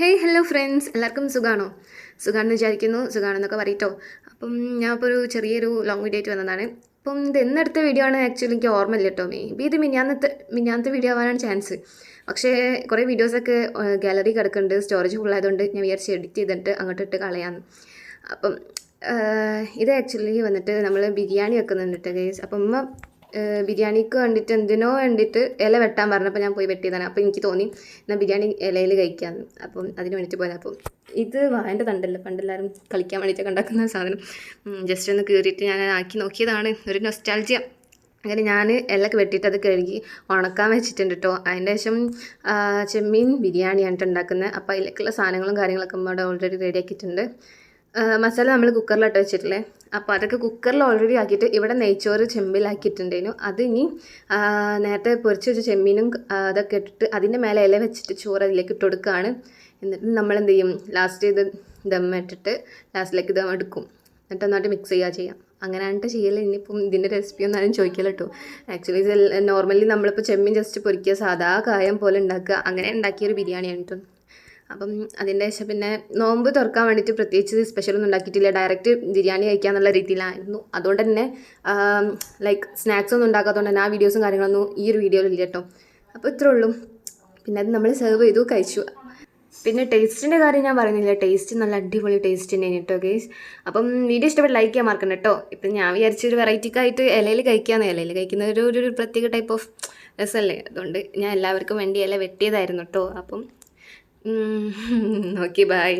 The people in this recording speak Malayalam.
ഹേയ് ഹലോ ഫ്രണ്ട്സ് എല്ലാവർക്കും സുഖാണോ? സുഖാണെന്ന് വിചാരിക്കുന്നു. സുഖാണെന്നൊക്കെ പറയട്ടോ. അപ്പം ഞാൻ ഇപ്പോൾ ഒരു ചെറിയൊരു ലോങ് വീഡിയോ ആയിട്ട് വന്നതാണ്. അപ്പം ഇത് എന്നെടുത്ത വീഡിയോ ആണ് ആക്ച്വലി എനിക്ക് ഓർമ്മയില്ല കേട്ടോ. മേ ബി ഇത് മിന്നാന്നത്തെ മിന്നാന്നത്തെ വീഡിയോ ആവാനാണ് ചാൻസ് പക്ഷേ കുറേ വീഡിയോസൊക്കെ ഗാലറി കിടക്കുന്നുണ്ട്. സ്റ്റോറേജ് ഫുൾ ആയതുകൊണ്ട് ഞാൻ വിചാരിച്ച് എഡിറ്റ് ചെയ്തിട്ട് അങ്ങോട്ട് ഇട്ട് കളയാമെന്ന് അപ്പം ഇത് ആക്ച്വലി വന്നിട്ട് നമ്മൾ ബിരിയാണി വെക്കുന്നുണ്ട് ഗൈസ് അപ്പം ഉമ്മ ബിരിയാണിക്ക് വേണ്ടിയിട്ട് എന്തിനോ വേണ്ടിയിട്ട് ഇല വെട്ടാൻ പറഞ്ഞപ്പോൾ ഞാൻ പോയി വെട്ടിയതാണ്. അപ്പോൾ എനിക്ക് തോന്നി എന്നാൽ ബിരിയാണി ഇലയിൽ കഴിക്കാമെന്ന് അപ്പം അതിന് വേണ്ടിയിട്ട് പോയത്. അപ്പം ഇത് വായന്റെ തണ്ടല്ല? പണ്ടെല്ലാവരും കളിക്കാൻ വേണ്ടിയിട്ടൊക്കെ ഉണ്ടാക്കുന്ന സാധനം. ജസ്റ്റ് ഒന്ന് കീറിയിട്ട് ഞാൻ ആക്കി നോക്കിയതാണ്. ഒരു നൊസ്റ്റാൾജിയ അങ്ങനെ ഞാൻ ഇലക്ക് വെട്ടിയിട്ട് അത് കഴുകി ഉണക്കാൻ വെച്ചിട്ടുണ്ട് കേട്ടോ അതിന്റെ ശേഷം ചെമ്മീൻ ബിരിയാണിയാണ് ഉണ്ടാക്കുന്നത്. അപ്പോൾ അതിലേക്കുള്ള സാധനങ്ങളും കാര്യങ്ങളൊക്കെ നമ്മുടെ ഓൾറെഡി റെഡി ആക്കിയിട്ടുണ്ട്. ആ, മസാല നമ്മൾ കുക്കറിലിട്ട് വെച്ചിട്ടില്ലേ? അപ്പോൾ അതൊക്കെ കുക്കറിൽ ഓൾറെഡി ആക്കിയിട്ട് ഇവിടെ നെയ്ച്ചോറ് ചെമ്പിലാക്കിയിട്ടുണ്ടായിരുന്നു. അത് ഇനി നേരത്തെ പൊരിച്ച് വെച്ച ചെമ്മീനും അതൊക്കെ ഇട്ടിട്ട് അതിന്റെ മേലെ ഇല വെച്ചിട്ട് ചോറ് അതിലേക്ക് ഇട്ട് കൊടുക്കുകയാണ്. എന്നിട്ട് നമ്മൾ എന്ത് ചെയ്യും? ലാസ്റ്റ് ഇത് ദം ഇട്ടിട്ട് ലാസ്റ്റിലേക്ക് ദം എടുക്കും. എന്നിട്ട് ഒന്നായിട്ട് മിക്സ് ചെയ്യുക ചെയ്യാം. അങ്ങനെയാണിട്ട് ചെയ്യൽ ഇനിയിപ്പം ഇതിന്റെ റെസിപ്പി ഒന്നും ആരും കേട്ടോ ആക്ച്വലി നോർമലി നമ്മളിപ്പോൾ ചെമ്മീൻ ജസ്റ്റ് പൊരിക്കുക സാധാ കായം പോലെ ഉണ്ടാക്കുക. അങ്ങനെ ഉണ്ടാക്കിയൊരു ബിരിയാണിയാണ് കേട്ടോ അപ്പം അതിന്റെ ശേഷം പിന്നെ നോമ്പ് തുറക്കാൻ വേണ്ടിയിട്ട് പ്രത്യേകിച്ച് സ്പെഷ്യൽ ഒന്നും ഉണ്ടാക്കിയിട്ടില്ല. ഡയറക്റ്റ് ബിരിയാണി കഴിക്കുക എന്നുള്ള രീതിയിലായിരുന്നു. അതുകൊണ്ട് തന്നെ ലൈക്ക് സ്നാക്സ് ഒന്നും ഉണ്ടാക്കാത്തതുകൊണ്ട് തന്നെ ആ വീഡിയോസും കാര്യങ്ങളൊന്നും ഈ ഒരു വീഡിയോയിൽ ഇല്ല കേട്ടോ അപ്പോൾ ഇത്രേ ഉള്ളൂ. പിന്നെ അത് നമ്മൾ സെർവ് ചെയ്തു കഴിച്ചു. പിന്നെ ടേസ്റ്റിന്റെ കാര്യം ഞാൻ പറയുന്നില്ല. ടേസ്റ്റ് നല്ല അടിപൊളി ടേസ്റ്റ് തന്നെയാണ് കേട്ടോ ഗേസ് അപ്പം വീഡിയോ ഇഷ്ടപ്പെട്ട് ലൈക്ക് ചെയ്യാൻ മറക്കണം കേട്ടോ ഇപ്പം ഞാൻ വിചാരിച്ചൊരു വെറൈറ്റിക്കായിട്ട് ഇലയിൽ കഴിക്കാമെന്ന് ഇലയിൽ കഴിക്കുന്ന. ഒരു ഒരു ഒരു പ്രത്യേക ടൈപ്പ് ഓഫ് രസമല്ലേ അതുകൊണ്ട് ഞാൻ എല്ലാവർക്കും വേണ്ടി ഇല വെട്ടിയതായിരുന്നു കേട്ടോ അപ്പം ഓക്കെ ബൈ